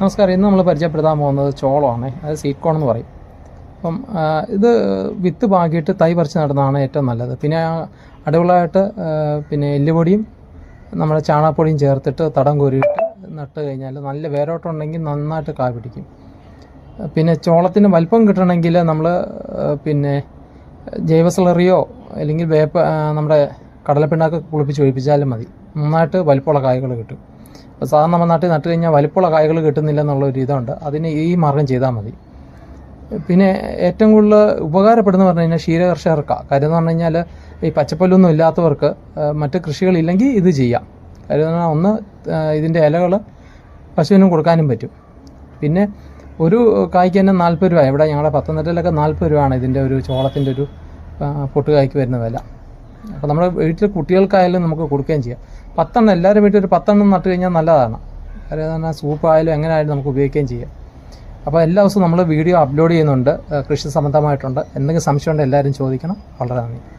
നമസ്കാരം. ഇന്ന് നമ്മൾ പരിചയപ്പെടുത്താൻ പോകുന്നത് ചോളമാണ്. അത് സ്വീറ്റ് കോൺ എന്ന് പറയും. അപ്പം ഇത് വിത്ത് പാകിയിട്ട് തൈ പറിച്ച് നടുന്നതാണ് ഏറ്റവും നല്ലത്. പിന്നെ അടിപൊളിയായിട്ട് പിന്നെ എല്ലുപൊടിയും നമ്മുടെ ചാണകപ്പൊടിയും ചേർത്തിട്ട് തടം കോരിയിട്ട് നട്ട് കഴിഞ്ഞാൽ നല്ല വേരോട്ടുണ്ടെങ്കിൽ നന്നായിട്ട് കാ പിടിക്കും. പിന്നെ ചോളത്തിന് വലിപ്പം കിട്ടണമെങ്കിൽ നമ്മൾ പിന്നെ ജൈവ സ്ലറിയോ അല്ലെങ്കിൽ വേപ്പ നമ്മുടെ കടലപ്പിണ്ണാക്ക് കുളിപ്പിച്ച് ഒഴിപ്പിച്ചാലും മതി. നന്നായിട്ട് വലിപ്പമുള്ള കായ്കൾ കിട്ടും. സാധാരണ നമ്മുടെ നാട്ടിൽ നട്ട് കഴിഞ്ഞാൽ വലിപ്പമുള്ള കായ്കൾ കിട്ടുന്നില്ല എന്നുള്ള ഒരു ഇതുണ്ട്. അതിന് ഈ മാർഗം ചെയ്താൽ മതി. പിന്നെ ഏറ്റവും കൂടുതൽ ഉപകാരപ്പെടുന്ന പറഞ്ഞു കഴിഞ്ഞാൽ ക്ഷീരകർഷകർക്കാണ് കാര്യം എന്ന് പറഞ്ഞു കഴിഞ്ഞാൽ ഈ പച്ചപ്പല്ലൊന്നും ഇല്ലാത്തവർക്ക് മറ്റ് കൃഷികളില്ലെങ്കിൽ ഇത് ചെയ്യാം. കാര്യം ഒന്ന് ഇതിന്റെ ഇലകൾ പശുവിനും കൊടുക്കാനും പറ്റും. പിന്നെ ഒരു കായ്ക്ക് തന്നെ നാൽപ്പത് രൂപ ഇവിടെ ഞങ്ങളുടെ പത്തനംതിട്ടയിലൊക്കെ നാൽപ്പത് രൂപയാണ് ഇതിന്റെ ഒരു ചോളത്തിന്റെ ഒരു പൊട്ടുകായ്ക്ക് വരുന്ന വില. അപ്പോൾ നമ്മുടെ വീട്ടിൽ കുട്ടികൾക്കായാലും നമുക്ക് കൊടുക്കുകയും ചെയ്യാം. പത്തെണ്ണം എല്ലാവരും വീട്ടിൽ ഒരു പത്തെണ്ണം നട്ട് കഴിഞ്ഞാൽ നല്ലതാണ്. കാര്യം എന്ന് പറഞ്ഞാൽ സൂപ്പ് ആയാലും എങ്ങനെ ആയാലും നമുക്ക് ഉപയോഗിക്കുകയും ചെയ്യാം. അപ്പോൾ എല്ലാ ദിവസവും നമ്മൾ വീഡിയോ അപ്ലോഡ് ചെയ്യുന്നുണ്ട്. കൃഷി സംബന്ധമായിട്ടുണ്ട്. എന്തെങ്കിലും സംശയമുണ്ടെങ്കിൽ എല്ലാവരും ചോദിക്കണം. വളരെ നന്ദി.